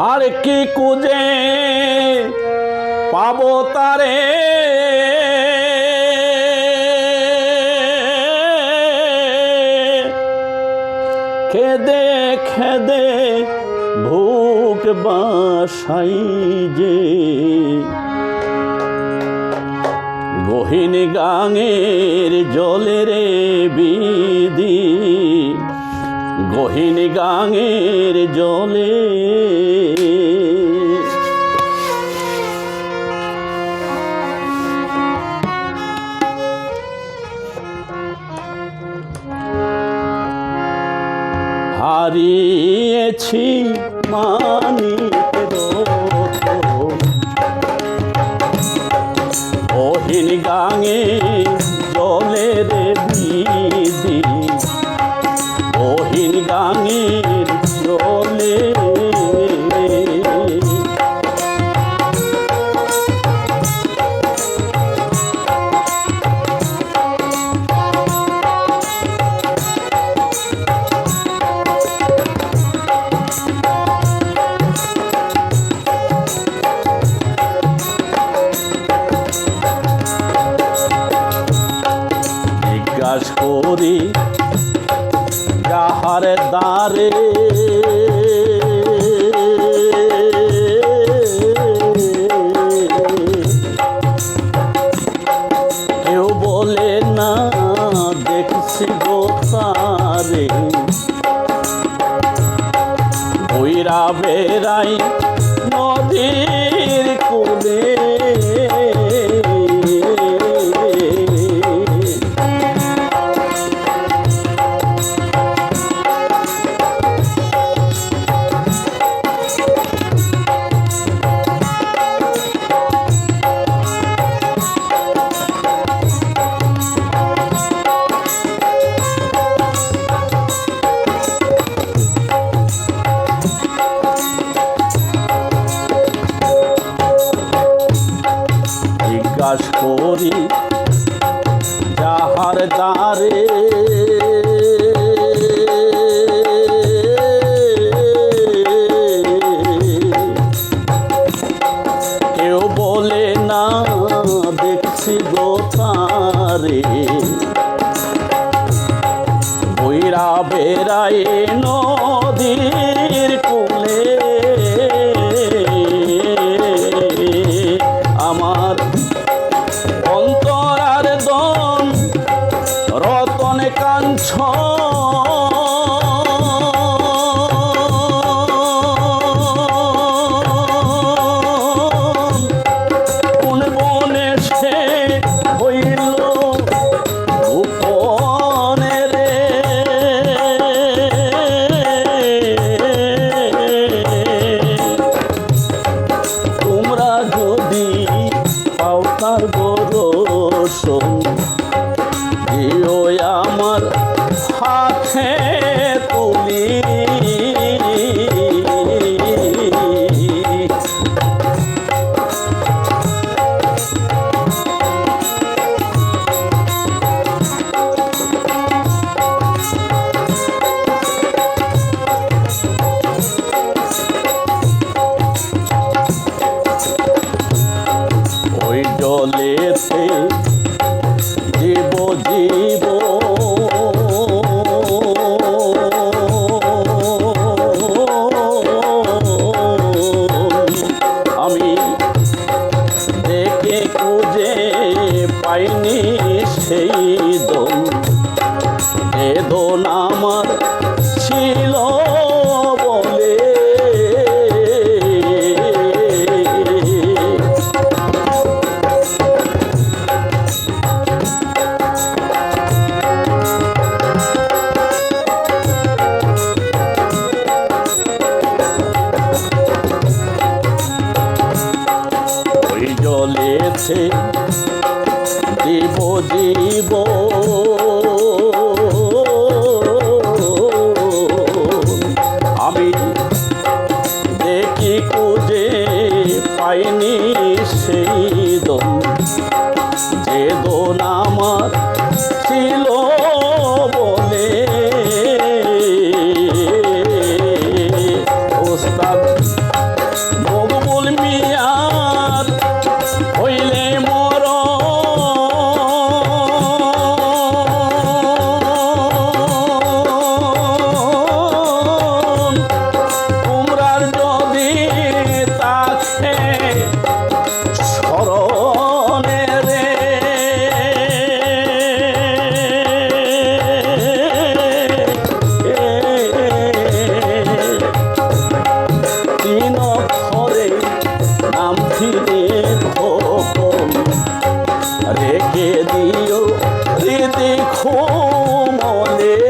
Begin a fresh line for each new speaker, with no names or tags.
আর কি কুজে পাবো তারে? খেদে খেদে ভুক বাসাই যে গহীন গাঙের জলের বিদি গহীন গাঙের জলে। হারিয়েছি মানিক ওহিন দ্বারে কেউ বলে না দেখছি গো তারে বেড়াই নদীর কুলে। যাহার দ্বারে কেউ বলে না দেখছি গো তারে। বইরা নদীর জীব আমি দেখে খুঁজে পাইনি সেই দোল এ ওই দেব দেব আমি দেখি খুঁজে পাইনি। দিও হৃদয় খো মনে